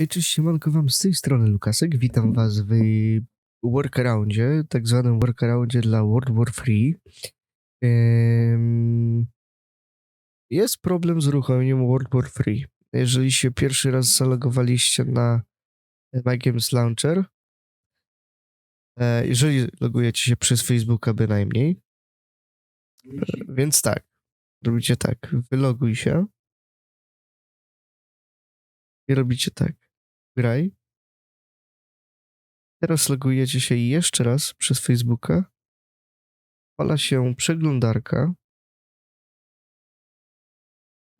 Cześć, siemanko wam z tej strony Lukasek. Witam was w workaroundzie, tak zwanym workaroundzie dla World War. Em, Jest problem z uruchomieniem World War Free. Jeżeli się pierwszy raz zalogowaliście na My Games Launcher, e, jeżeli logujecie się przez Facebooka bynajmniej, więc tak, robicie tak, wyloguj się i robicie tak, graj. Teraz logujecie się jeszcze raz przez Facebooka. Pala się przeglądarka.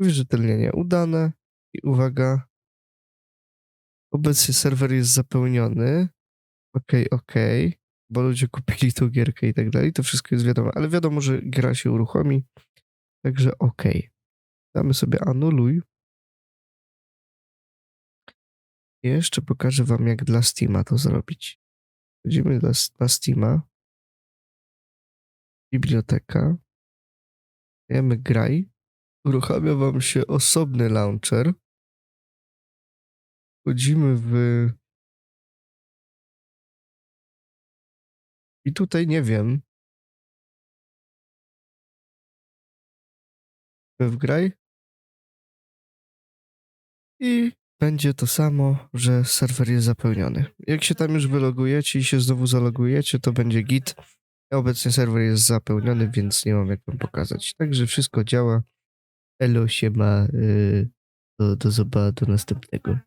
Uwierzytelnienie udane. I uwaga. Obecnie serwer jest zapełniony. Okej, okej. Bo ludzie kupili tą gierkę i tak dalej. To wszystko jest wiadomo. Ale wiadomo, że gra się uruchomi. Także okej. Damy sobie anuluj. Jeszcze pokażę wam, jak dla Steama to zrobić. Wchodzimy na, Steama. Biblioteka. Dajemy graj. Uruchamia wam się osobny launcher. Wchodzimy w... I tutaj nie wiem. W graj. I będzie to samo, że serwer jest zapełniony. Jak się tam już wylogujecie i się znowu zalogujecie, to będzie git. Obecnie serwer jest zapełniony, więc nie mam jak wam pokazać. Także wszystko działa. Elo się ma. Yy, do, do do następnego.